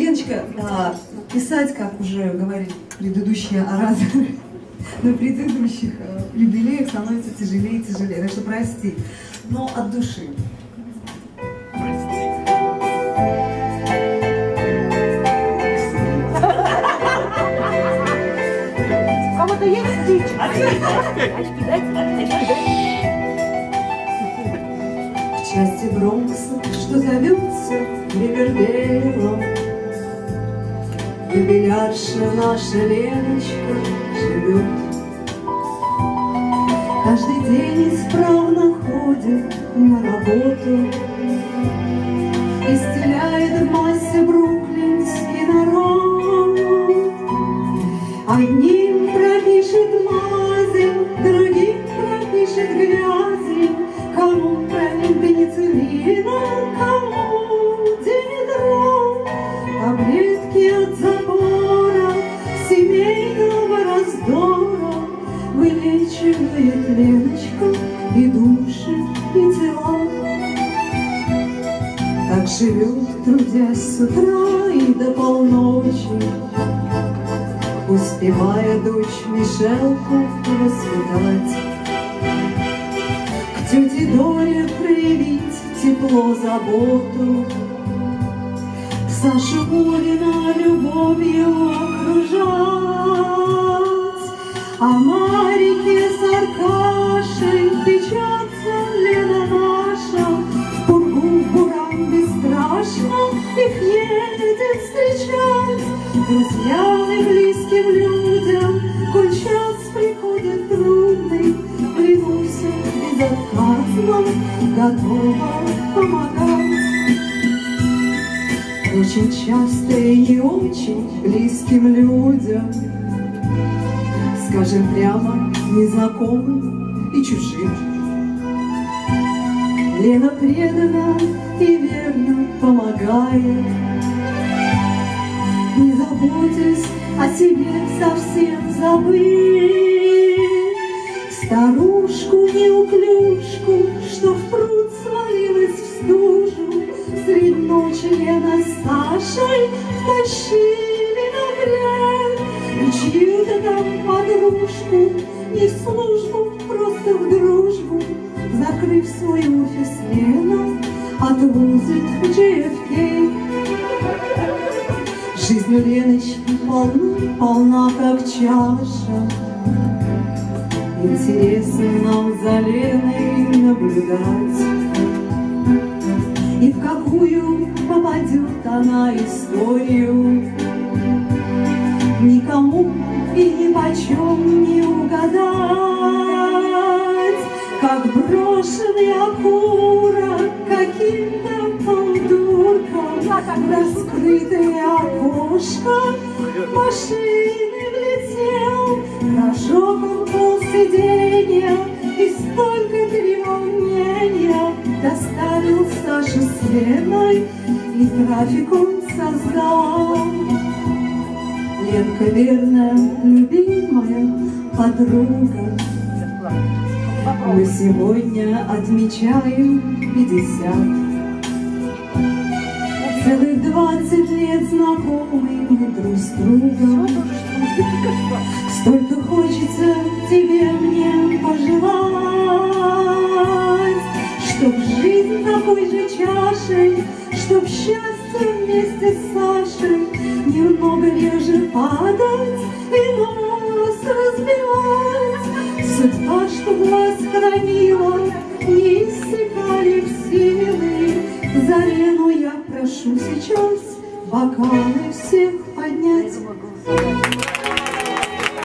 Леночка, а, писать, как уже говорили предыдущие ораторы, на предыдущих а, юбилеях становится тяжелее и тяжелее. Так что прости, но от души. У кого-то есть стич? Очки дайте. В части Бронкса, что зовется Ривердейлом, Юбилярша наша Леночка живет. Каждый день исправно ходит на работу И стеляет в массе бруклинский народ. Одним пропишет мази, другим пропишет грязи, Вылечивает Леночка и души, и тела. Так живет, трудясь с утра и до полночи, Успевая дочь Мишелку воспитать. К тете Доре проявить тепло, заботу, Сашу Борина любовью окружать, А Марике с Аркашей печется Лена наша, В пургу, в буран бесстрашно их едет встречать. Друзьям и близким людям, коль час приходит трудный, Клянусь, безотказно готова помогать. Очень часто и очень близким людям, Скажем прямо, незнакомым и чужим. Лена предана и верно помогает, Не заботясь о себе совсем забыть. Старушку неуклюжку, что в пруд свалилась в стужу, Средь ночи Лена с Сашей. И чью-то там подружку, не в службу, просто в дружбу, Закрыв свой офис, Лена отвозит в JFK. Жизнь Леночки полна, полна как чаша, Интересно нам за Леной наблюдать. И в какую попадет она историю, Никому и ни почем не угадать, Как брошенный окурок каким-то полдурком В раскрытое окошко машины влетел, Прожег он пол сиденья и столько треволнения Доставил Сашу с Леной и трафик он создал. Ленка верная, любимая подруга, Мы сегодня отмечаем пятьдесят. Целых двадцать лет знакомы мы друг с другом. Столько хочется тебе мне пожелать, Чтоб жизнь такой же чашей, Чтоб счастье вместе с Сашей Немного реже падать и нос разбивать. Судьба, чтоб вас хранила, не иссякали силы. За Лену я прошу сейчас бокалы всех поднять.